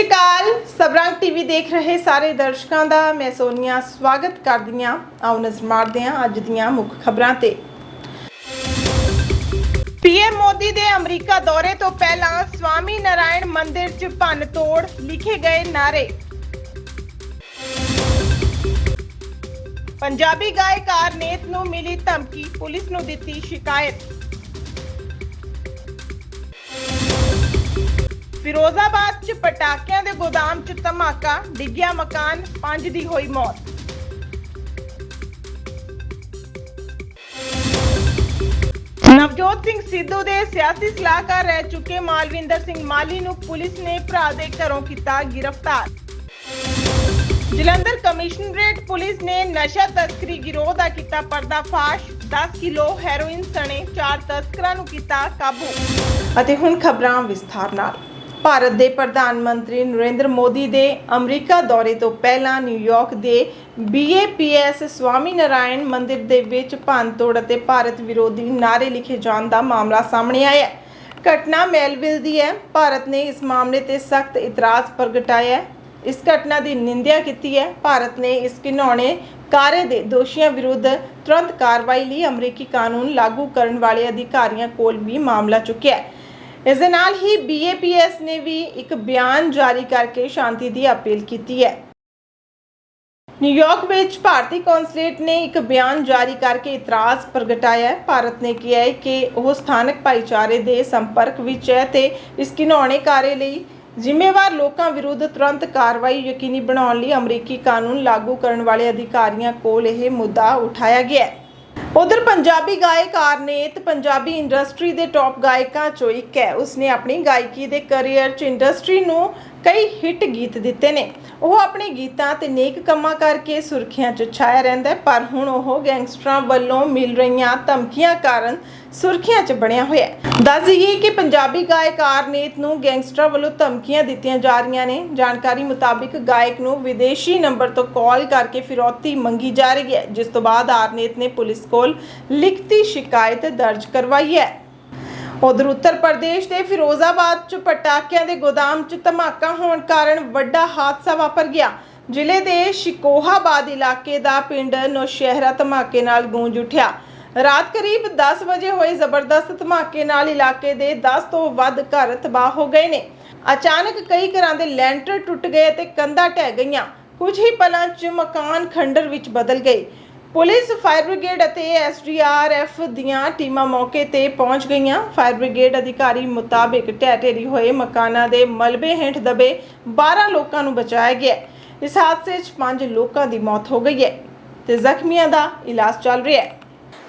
ਸ਼੍ਰੀ ਅਕਾਲ ਸਬਰੰਗ TV ਦੇਖ ਰਹੇ ਸਾਰੇ ਦਰਸ਼ਕਾਂ ਦਾ। ਮੈਂ ਸੋਨੀਆ, ਸਵਾਗਤ ਕਰਦੀ ਹਾਂ। ਆਓ ਨਜ਼ਰ ਮਾਰਦੇ ਹਾਂ ਅੱਜ ਦੀਆਂ ਮੁੱਖ ਖਬਰਾਂ ਤੇ। ਪੀਐਮ ਮੋਦੀ ਦੇ ਅਮਰੀਕਾ ਦੌਰੇ ਤੋਂ ਪਹਿਲਾਂ ਸਵਾਮੀ ਨਾਰਾਇਣ ਮੰਦਿਰ 'ਚ ਭੰਨ ਤੋੜ, ਲਿਖੇ ਗਏ ਨਾਰੇ ਪੰਜਾਬੀ ਗਾਇਕ ਆਰਨੇਤ ਨੂੰ ਮਿਲੀ ਧਮਕੀ, ਪੁਲਿਸ ਨੂੰ ਦਿੱਤੀ ਸ਼ਿਕਾਇਤ। ਫਿਰੋਜ਼ਾਬਾਦ 'ਚ ਪਟਾਕਿਆਂ ਦੇ ਗੋਦਾਮ 'ਚ ਧਮਾਕਾ, ਡਿੱਗਿਆ ਮਕਾਨ, ਪੰਜ ਦੀ ਹੋਈ ਮੌਤ। ਨਵਜੋਤ ਸਿੰਘ ਸਿੱਧੂ ਦੇ ਸਿਆਸੀ ਸਲਾਹਕਾਰ ਰਹਿ ਚੁੱਕੇ ਮਾਲਵਿੰਦਰ ਸਿੰਘ ਮਾਲੀ ਨੂੰ ਪੁਲਿਸ ਨੇ ਭਰਾ ਦੇ ਘਰੋਂ ਕੀਤਾ ਗ੍ਰਿਫਤਾਰ। ਜਲੰਧਰ ਕਮਿਸ਼ਨਰੇਟ ਪੁਲਿਸ ਨੇ ਨਸ਼ਾ ਤਸਕਰੀ ਗਿਰੋਹ ਦਾ ਕੀਤਾ ਪਰਦਾਫਾਸ਼। 10 ਕਿਲੋ ਹੈਰੋਇਨ ਸਣੇ ਚਾਰ ਤਸਕਰਾਂ ਨੂੰ ਕੀਤਾ ਕਾਬੂ। ਅਤੇ ਹੁਣ ਖਬਰਾਂ ਵਿਸਥਾਰ ਨਾਲ। ਭਾਰਤ ਦੇ ਪ੍ਰਧਾਨ ਮੰਤਰੀ ਨਰਿੰਦਰ ਮੋਦੀ ਦੇ ਅਮਰੀਕਾ ਦੌਰੇ ਤੋਂ ਪਹਿਲਾਂ ਨਿਊਯਾਰਕ ਦੇ BAPS ਸਵਾਮੀ ਨਾਰਾਇਣ ਮੰਦਿਰ ਦੇ ਵਿੱਚ ਭੰਨਤੋੜ ਅਤੇ ਭਾਰਤ ਵਿਰੋਧੀ ਨਾਰੇ ਲਿਖੇ ਜਾਣ ਦਾ ਮਾਮਲਾ ਸਾਹਮਣੇ ਆਇਆ ਹੈ। ਘਟਨਾ ਮੈਲਵਿਲ ਦੀ ਹੈ। ਭਾਰਤ ਨੇ ਇਸ ਮਾਮਲੇ ਤੇ ਸਖਤ ਇਤਰਾਜ਼ ਪ੍ਰਗਟਾਇਆ ਹੈ। ਇਸ ਘਟਨਾ ਦੀ ਨਿੰਦਿਆ ਕੀਤੀ ਹੈ। ਭਾਰਤ ਨੇ ਇਸ ਘਿਨੌਣੇ ਕਾਰੇ ਦੇ ਦੋਸ਼ੀਆਂ ਵਿਰੁੱਧ ਤੁਰੰਤ ਕਾਰਵਾਈ ਲਈ ਅਮਰੀਕੀ ਕਾਨੂੰਨ ਲਾਗੂ ਕਰਨ ਵਾਲੇ ਅਧਿਕਾਰੀਆਂ ਕੋਲ ਵੀ ਮਾਮਲਾ ਚੁੱਕਿਆ ਹੈ। ਇਸ ਦੇ ਨਾਲ ਹੀ BAPS ਨੇ ਵੀ ਇੱਕ ਬਿਆਨ ਜਾਰੀ ਕਰਕੇ ਸ਼ਾਂਤੀ ਦੀ ਅਪੀਲ ਕੀਤੀ ਹੈ। ਨਿਊਯਾਰਕ ਵਿੱਚ ਭਾਰਤੀ ਕੌਂਸਲੇਟ ਨੇ ਇੱਕ ਬਿਆਨ ਜਾਰੀ ਕਰਕੇ ਇਤਰਾਜ਼ ਪ੍ਰਗਟਾਇਆ ਹੈ। ਭਾਰਤ ਨੇ ਕਿਹਾ ਹੈ ਕਿ ਉਹ ਸਥਾਨਕ ਭਾਈਚਾਰੇ ਦੇ ਸੰਪਰਕ ਵਿੱਚ ਹੈ ਤੇ ਇਸ ਘਿਨੌਣੇ ਕਾਰੇ ਲਈ ਜ਼ਿੰਮੇਵਾਰ ਲੋਕਾਂ ਵਿਰੁੱਧ ਤੁਰੰਤ ਕਾਰਵਾਈ ਯਕੀਨੀ ਬਣਾਉਣ ਲਈ ਅਮਰੀਕੀ ਕਾਨੂੰਨ ਲਾਗੂ ਕਰਨ ਵਾਲੇ ਅਧਿਕਾਰੀਆਂ ਕੋਲ ਇਹ ਮੁੱਦਾ ਉਠਾਇਆ ਗਿਆ ਹੈ। ਉਧਰ ਪੰਜਾਬੀ ਗਾਇਕ ਆਰਨੇਤ, ਪੰਜਾਬੀ ਇੰਡਸਟਰੀ ਦੇ ਟੌਪ ਗਾਇਕਾਂ ਚੋਂ ਇੱਕ ਹੈ। ਉਸਨੇ ਆਪਣੀ ਗਾਇਕੀ ਦੇ ਕੈਰੀਅਰ 'ਚ ਇੰਡਸਟਰੀ ਨੂੰ ਕਈ ਹਿੱਟ ਗੀਤ ਦਿੱਤੇ ਨੇ। ਉਹ ਆਪਣੇ ਗੀਤਾਂ ਤੇ ਨੇਕ ਕੰਮਾਂ ਕਰਕੇ ਸੁਰਖੀਆਂ 'ਚ ਛਾਇਆ ਰਹਿੰਦਾ ਪਰ ਹੁਣ ਉਹ ਗੈਂਗਸਟਰਾਂ ਵੱਲੋਂ ਮਿਲ ਰਹੀਆਂ ਧਮਕੀਆਂ ਕਾਰਨ ਸੁਰਖੀਆਂ 'ਚ ਬਣਿਆ ਹੋਇਆ ਹੈ। ਦੱਸ ਦਈਏ ਕਿ ਪੰਜਾਬੀ ਗਾਇਕ ਆਰਨੇਤ ਨੂੰ ਗੈਂਗਸਟਰਾਂ ਵੱਲੋਂ ਧਮਕੀਆਂ ਦਿੱਤੀਆਂ ਜਾ ਰਹੀਆਂ ਨੇ। ਜਾਣਕਾਰੀ ਮੁਤਾਬਿਕ ਗਾਇਕ ਨੂੰ ਵਿਦੇਸ਼ੀ ਨੰਬਰ ਤੋਂ ਕਾਲ ਕਰਕੇ ਫਿਰੌਤੀ ਮੰਗੀ ਜਾ ਰਹੀ ਹੈ, ਜਿਸ ਤੋਂ ਬਾਅਦ ਆਰਨੇਤ ਨੇ ਪੁਲਿਸ ਕੋਲ ਲਿਖਤੀ ਸ਼ਿਕਾਇਤ ਦਰਜ ਕਰਵਾਈ ਹੈ। ਉਧਰ ਉੱਤਰ ਪ੍ਰਦੇਸ਼ ਦੇ ਫਿਰੋਜ਼ਾਬਾਦ 'ਚ ਪਟਾਕਿਆਂ ਦੇ ਗੋਦਾਮ 'ਚ ਧਮਾਕਾ ਹੋਣ ਕਾਰਨ ਵੱਡਾ ਹਾਦਸਾ ਵਾਪਰ ਗਿਆ। ਜ਼ਿਲ੍ਹੇ ਦੇ ਸ਼ਿਕੋਹਾਬਾਦ ਇਲਾਕੇ ਦਾ ਪਿੰਡ ਨੌਸ਼ਹਿਰਾ ਧਮਾਕੇ ਨਾਲ ਗੂੰਜ ਉਠਿਆ। ਰਾਤ ਕਰੀਬ 10 ਵਜੇ ਹੋਏ ਜ਼ਬਰਦਸਤ ਧਮਾਕੇ ਨਾਲ ਇਲਾਕੇ ਦੇ 10 ਤੋਂ ਵੱਧ ਘਰ ਤਬਾਹ ਹੋ ਗਏ ਨੇ। ਅਚਾਨਕ ਕਈ ਘਰਾਂ ਦੇ ਲੈਂਟਰ ਟੁੱਟ ਗਏ ਅਤੇ ਕੰਧਾਂ ਢਹਿ ਗਈਆਂ। ਕੁਝ ਹੀ ਪਲਾਂ 'ਚ ਮਕਾਨ ਖੰਡਰ ਵਿੱਚ ਬਦਲ ਗਏ। ਪੁਲਿਸ, ਫਾਇਰ ਬ੍ਰਿਗੇਡ ਅਤੇ ਐਸਡੀਆਰਐਫ ਦੀਆਂ ਟੀਮਾਂ ਮੌਕੇ ਤੇ ਪਹੁੰਚ ਗਈਆਂ। ਫਾਇਰ ਬ੍ਰਿਗੇਡ ਅਧਿਕਾਰੀ ਮੁਤਾਬਿਕ ਢਹਿ ਢੇਰੀ ਹੋਏ ਮਕਾਨਾਂ ਦੇ ਮਲਬੇ ਹੇਠ ਦਬੇ 12 ਲੋਕਾਂ ਨੂੰ ਬਚਾਇਆ ਗਿਆ ਇਸ ਹਾਦਸੇ 'ਚ 5 ਲੋਕਾਂ ਦੀ ਮੌਤ ਹੋ ਗਈ ਹੈ ਤੇ ਜ਼ਖਮੀਆਂ ਦਾ ਇਲਾਜ ਚੱਲ ਰਿਹਾ ਹੈ।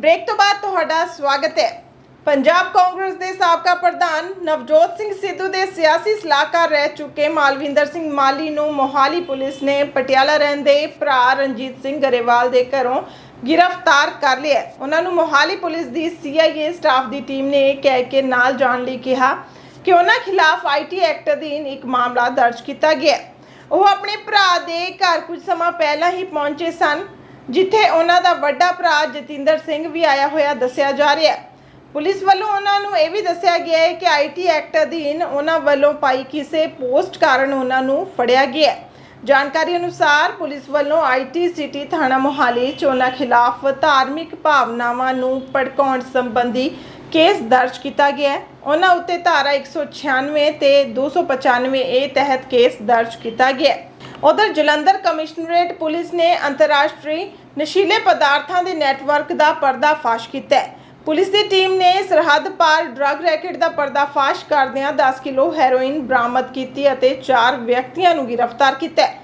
ਬ੍ਰੇਕ ਤੋਂ ਬਾਅਦ ਤੁਹਾਡਾ ਸਵਾਗਤ ਹੈ। ਪੰਜਾਬ ਕਾਂਗਰਸ ਦੇ ਸਾਬਕਾ ਪ੍ਰਧਾਨ ਨਵਜੋਤ ਸਿੰਘ ਸਿੱਧੂ ਦੇ ਸਿਆਸੀ ਸਲਾਹਕਾਰ ਰਹਿ ਚੁੱਕੇ ਮਾਲਵਿੰਦਰ ਸਿੰਘ ਮਾਲੀ ਨੂੰ ਮੋਹਾਲੀ ਪੁਲਿਸ ਨੇ ਪਟਿਆਲਾ ਰਹਿੰਦੇ ਭਰਾ ਰਣਜੀਤ ਸਿੰਘ ਗਰੇਵਾਲ ਦੇ ਘਰੋਂ ਗ੍ਰਿਫਤਾਰ ਕਰ ਲਿਆ ਉਹਨਾਂ ਨੂੰ ਮੋਹਾਲੀ ਪੁਲਿਸ ਦੀ ਸੀਆਈਏ ਸਟਾਫ ਦੀ ਟੀਮ ਨੇ ਇਹ ਕਹਿ ਕੇ ਨਾਲ ਜਾਣ ਲਈ ਕਿਹਾ ਕਿ ਉਹਨਾਂ ਖਿਲਾਫ ਆਈਟੀ ਐਕਟ ਅਧੀਨ ਇੱਕ ਮਾਮਲਾ ਦਰਜ ਕੀਤਾ ਗਿਆ ਉਹ ਆਪਣੇ ਭਰਾ ਦੇ ਘਰ ਕੁਝ ਸਮਾਂ ਪਹਿਲਾਂ ਹੀ ਪਹੁੰਚੇ ਸਨ। ਜਿੱਥੇ ਉਹਨਾਂ ਦਾ ਵੱਡਾ ਭਰਾ ਜਤਿੰਦਰ ਸਿੰਘ ਵੀ ਆਇਆ ਹੋਇਆ ਦੱਸਿਆ ਜਾ ਰਿਹਾ ਹੈ। ਪੁਲਿਸ ਵੱਲੋਂ ਉਹਨਾਂ ਨੂੰ ਇਹ ਵੀ ਦੱਸਿਆ ਗਿਆ ਹੈ ਕਿ ਆਈਟੀ ਐਕਟ ਅਧੀਨ ਉਹਨਾਂ ਵੱਲੋਂ ਪਾਈ ਕਿਸੇ ਪੋਸਟ ਕਾਰਨ ਉਹਨਾਂ ਨੂੰ ਫੜਿਆ ਗਿਆ ਹੈ। ਜਾਣਕਾਰੀ ਅਨੁਸਾਰ ਪੁਲਿਸ ਵੱਲੋਂ ਆਈਟੀ ਸਿਟੀ ਥਾਣਾ ਮੋਹਾਲੀ 'ਚ ਉਹਨਾਂ ਖਿਲਾਫ ਧਾਰਮਿਕ ਭਾਵਨਾਵਾਂ ਨੂੰ ਭੜਕਾਉਣ ਸੰਬੰਧੀ ਕੇਸ ਦਰਜ ਕੀਤਾ ਗਿਆ ਹੈ। ਉਹਨਾਂ ਉੱਤੇ ਧਾਰਾ 196 ਤੇ 295 ਏ ਤਹਿਤ ਕੇਸ ਦਰਜ ਕੀਤਾ ਗਿਆ ਹੈ। ਉਧਰ ਜਲੰਧਰ ਕਮਿਸ਼ਨਰੇਟ ਪੁਲਿਸ ਨੇ ਅੰਤਰਰਾਸ਼ਟਰੀ ਨਸ਼ੀਲੇ ਪਦਾਰਥਾਂ ਦੇ ਨੈਟਵਰਕ ਦਾ ਪਰਦਾਫਾਸ਼ ਕੀਤਾ ਹੈ। ਪੁਲਿਸ ਦੀ ਟੀਮ ਨੇ ਸਰਹੱਦ ਪਾਰ ਡਰੱਗ ਰੈਕੇਟ ਦਾ ਪਰਦਾਫਾਸ਼ ਕਰਦਿਆਂ 10 ਕਿਲੋ ਹੈਰੋਇਨ ਬਰਾਮਦ ਕੀਤੀ ਅਤੇ 4 ਵਿਅਕਤੀਆਂ ਨੂੰ ਗ੍ਰਿਫਤਾਰ ਕੀਤਾ ਹੈ।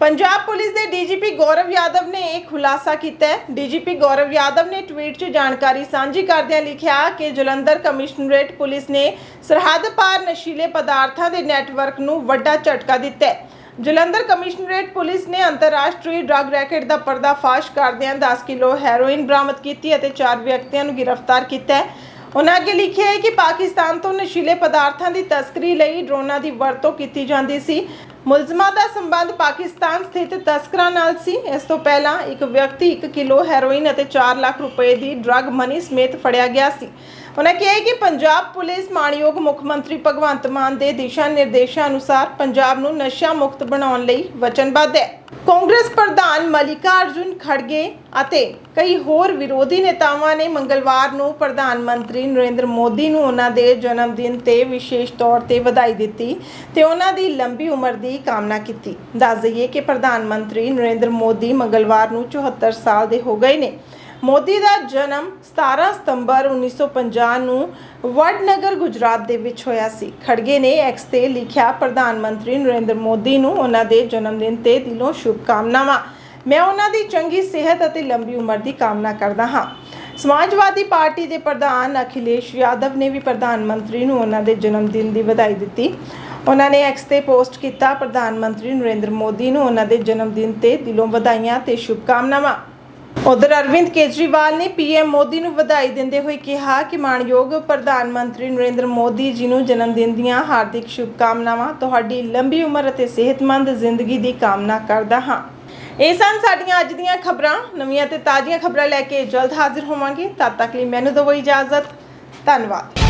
ਪੰਜਾਬ ਪੁਲਿਸ ਦੇ ਡੀਜੀਪੀ ਗੌਰਵ ਯਾਦਵ ਨੇ ਇਹ ਖੁਲਾਸਾ ਕੀਤਾ ਹੈ। ਡੀਜੀਪੀ ਗੌਰਵ ਯਾਦਵ ਨੇ ਟਵੀਟ 'ਚ ਜਾਣਕਾਰੀ ਸਾਂਝੀ ਕਰਦਿਆਂ ਲਿਖਿਆ ਕਿ ਜਲੰਧਰ ਕਮਿਸ਼ਨਰੇਟ ਪੁਲਿਸ ਨੇ ਸਰਹੱਦ ਪਾਰ ਨਸ਼ੀਲੇ ਪਦਾਰਥਾਂ ਦੇ ਨੈਟਵਰਕ ਨੂੰ ਵੱਡਾ ਝਟਕਾ ਦਿੱਤਾ ਹੈ। ਜਲੰਧਰ ਕਮਿਸ਼ਨਰੇਟ ਪੁਲਿਸ ਨੇ ਅੰਤਰਰਾਸ਼ਟਰੀ ਡਰੱਗ ਰੈਕੇਟ ਦਾ ਪਰਦਾਫਾਸ਼ ਕਰਦਿਆਂ 10 ਕਿਲੋ ਹੈਰੋਇਨ ਬਰਾਮਦ ਕੀਤੀ ਅਤੇ ਚਾਰ ਵਿਅਕਤੀਆਂ ਨੂੰ ਗ੍ਰਿਫਤਾਰ ਕੀਤਾ ਹੈ। ਉਹਨਾਂ ਅੱਗੇ ਲਿਖਿਆ ਹੈ ਕਿ ਪਾਕਿਸਤਾਨ ਤੋਂ ਨਸ਼ੀਲੇ ਪਦਾਰਥਾਂ ਦੀ ਤਸਕਰੀ ਲਈ ਡਰੋਨਾਂ ਦੀ ਵਰਤੋਂ ਕੀਤੀ ਜਾਂਦੀ ਸੀ। ਮੁਲਜ਼ਮਾਂ ਦਾ ਸੰਬੰਧ ਪਾਕਿਸਤਾਨ ਸਥਿਤ ਤਸਕਰਾਂ ਨਾਲ ਸੀ। ਇਸ ਤੋਂ ਪਹਿਲਾਂ ਇੱਕ ਵਿਅਕਤੀ 1 ਕਿਲੋ ਹੈਰੋਇਨ ਅਤੇ 4 ਲੱਖ ਰੁਪਏ ਦੀ ਡਰੱਗ ਮਨੀ ਸਮੇਤ ਫੜਿਆ ਗਿਆ ਸੀ। ਉਹਨਾਂ ਕਿਹਾ ਕਿ ਪੰਜਾਬ ਪੁਲਿਸ ਮਾਣਯੋਗ ਮੁੱਖ ਮੰਤਰੀ ਭਗਵੰਤ ਮਾਨ ਦੇ ਦਿਸ਼ਾ ਨਿਰਦੇਸ਼ਾਂ ਅਨੁਸਾਰ ਪੰਜਾਬ ਨੂੰ ਨਸ਼ਾ ਮੁਕਤ ਬਣਾਉਣ ਲਈ ਵਚਨਬੱਧ ਹੈ। ਕਾਂਗਰਸ ਪ੍ਰਧਾਨ ਮਲਿਕਾ ਅਰਜੁਨ ਖੜਗੇ ਅਤੇ ਕਈ ਹੋਰ ਵਿਰੋਧੀ ਨੇਤਾਵਾਂ ਨੇ ਮੰਗਲਵਾਰ ਨੂੰ ਪ੍ਰਧਾਨ ਮੰਤਰੀ ਨਰਿੰਦਰ ਮੋਦੀ ਨੂੰ ਉਹਨਾਂ ਦੇ ਜਨਮ ਦਿਨ ਤੇ ਵਿਸ਼ੇਸ਼ ਤੌਰ ਤੇ ਵਧਾਈ ਦਿੱਤੀ ਤੇ ਉਹਨਾਂ ਦੀ ਲੰਬੀ ਉਮਰ ਦੀ ਕਾਮਨਾ ਕੀਤੀ। ਦੱਸ ਦਈਏ ਕਿ ਪ੍ਰਧਾਨ ਮੰਤਰੀ ਨਰਿੰਦਰ ਮੋਦੀ ਮੰਗਲਵਾਰ ਨੂੰ 74 ਸਾਲ ਦੇ ਹੋ ਗਏ ਨੇ। ਮੋਦੀ ਦਾ ਜਨਮ 17 ਸਤੰਬਰ 1950 ਨੂੰ ਵਡਨਗਰ ਗੁਜਰਾਤ ਦੇ ਵਿੱਚ ਹੋਇਆ ਸੀ। ਖੜਗੇ ਨੇ ਐਕਸ ਤੇ ਲਿਖਿਆ, ਪ੍ਰਧਾਨ ਮੰਤਰੀ ਨਰਿੰਦਰ ਮੋਦੀ ਨੂੰ ਉਹਨਾਂ ਦੇ ਜਨਮ ਦਿਨ ਤੇ ਦਿਲੋਂ ਸ਼ੁਭਕਾਮਨਾਵਾਂ। ਮੈਂ ਉਹਨਾਂ ਦੀ ਚੰਗੀ ਸਿਹਤ ਅਤੇ ਲੰਬੀ ਉਮਰ ਦੀ ਕਾਮਨਾ ਕਰਦਾ ਹਾਂ। ਸਮਾਜਵਾਦੀ ਪਾਰਟੀ ਦੇ ਪ੍ਰਧਾਨ ਅਖਿਲੇਸ਼ ਯਾਦਵ ਨੇ ਵੀ ਪ੍ਰਧਾਨ ਮੰਤਰੀ ਨੂੰ ਉਹਨਾਂ ਦੇ ਜਨਮ ਦਿਨ ਦੀ ਵਧਾਈ ਦਿੱਤੀ। ਉਹਨਾਂ ਨੇ ਐਕਸ ਤੇ ਪੋਸਟ ਕੀਤਾ, ਪ੍ਰਧਾਨ ਮੰਤਰੀ ਨਰਿੰਦਰ ਮੋਦੀ ਨੂੰ ਉਹਨਾਂ ਦੇ ਜਨਮ ਦਿਨ ਤੇ ਦਿਲੋਂ ਵਧਾਈਆਂ ਤੇ ਸ਼ੁਭਕਾਮਨਾਵਾਂ। ਉਧਰ ਅਰਵਿੰਦ ਕੇਜਰੀਵਾਲ ਨੇ ਪੀਐਮ ਮੋਦੀ ਨੂੰ ਵਧਾਈ ਦਿੰਦੇ ਹੋਏ ਕਿਹਾ ਕਿ ਮਾਣਯੋਗ ਪ੍ਰਧਾਨ ਮੰਤਰੀ ਨਰਿੰਦਰ ਮੋਦੀ ਜੀ ਨੂੰ ਜਨਮ ਦਿਨ ਦੀਆਂ ਹਾਰਦਿਕ ਸ਼ੁਭਕਾਮਨਾਵਾਂ, ਤੁਹਾਡੀ ਲੰਬੀ ਉਮਰ ਅਤੇ ਸਿਹਤਮੰਦ ਜ਼ਿੰਦਗੀ ਦੀ ਕਾਮਨਾ ਕਰਦਾ ਹਾਂ। ਇਹ ਸਨ ਸਾਡੀਆਂ ਅੱਜ ਦੀਆਂ ਖਬਰਾਂ। ਨਵੀਆਂ ਤੇ ਤਾਜ਼ੀਆਂ ਖਬਰਾਂ ਲੈ ਕੇ ਜਲਦ ਹਾਜ਼ਰ ਹੋਵਾਂਗੇ। ਤਦ ਤੱਕ ਲਈ ਮੈਨੂੰ ਦਿਓ ਇਜਾਜ਼ਤ। ਧੰਨਵਾਦ।